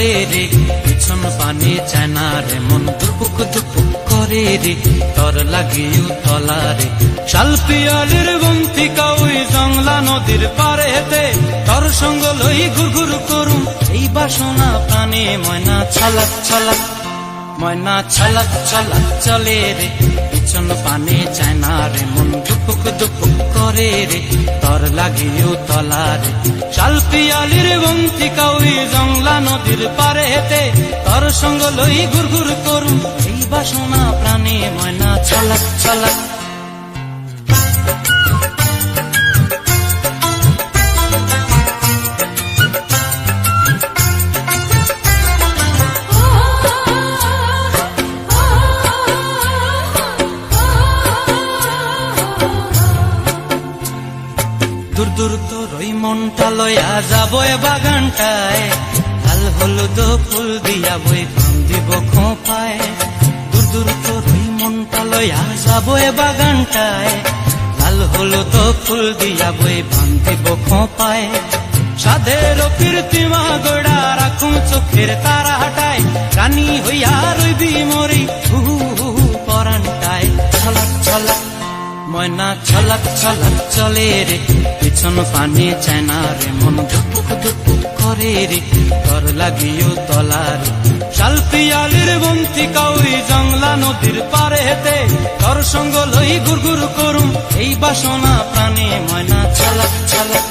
চলে রে, পিছন পানি চায় না রে, মন দুপুক দুপুক করে রে, তর তলা রে। শাল পিয়ালির বন্তিকা ওই জংলা নদীর পারে হেতে তর সঙ্গ লই ঘুরঘুর করুম, এই বাসনা প্রাণে ময়না ছালাক ছালাক, ময়না ছালাক ছালাক চলে রে। পিছন পানে চায় না রে, মন দুপুক করে রে, তর লাগিও তলা রে। শাল পিয়ালির বন্তি কাউরি জংলা নদীর পারে হেতে তর সঙ্গ লই ঘুর ঘুর করু এই বাসনা প্রাণে ময়না ছালাক ছালাক দূর তোর ওই মনটা লয়া যাব এ বাগানটায়। লাল হলুদ ফুল দিয়া বই পান দিব খোঁপায়। দূর দূর তোর ওই মনটা লয়া যাব এ বাগানটায়। লাল হলুদ ফুল দিয়া বই পান দিব খোঁপায়। সাধের কীর্তিমা গোড়া রাখুন চোখের তারা হাটায়। রানী হইয়া রইবি মরি, হু হু পরানটায়। ছলাক ছলাক ময়না ছলাক ছলক চলে রে। পিছন পানি চায় না রে, মন ঢুক ঢুক করে রে। কর লাগিও তলার শালপিয়ালির শাল পিয়ালির বন্তি কাউরি জংলা নদীর পারে হেতে তর সঙ্গ লই গুরগুর করুম। এই বাসনা প্রাণে ময়না ছলক ছলাক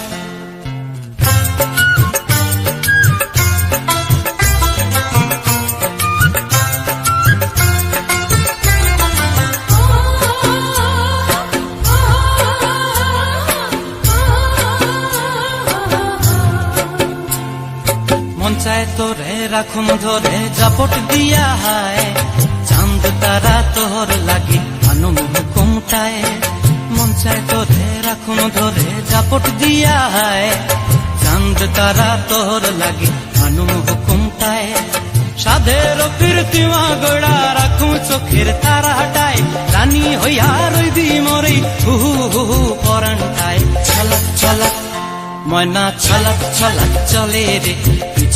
চায় তোরে, রাখুন ধরে, জাপট দিয়া হায়। চাঁদ তারা তোর লাগি আনুম হুকুমটায় মন চায় তোরে, রাখুন ধরে, জাপট দিয়া হায়। চাঁদ তারা তোর লাগি আনুম হুকুমটায় সাধের কীর্তিমা গোড়া রাখুন চোখের তারা হাটায় রানী হইয়া রইবি মরি হু হু হু, পরানটায়। ছলাক ছলাক, ময়না, ছলাক ছলাক, চলে রে।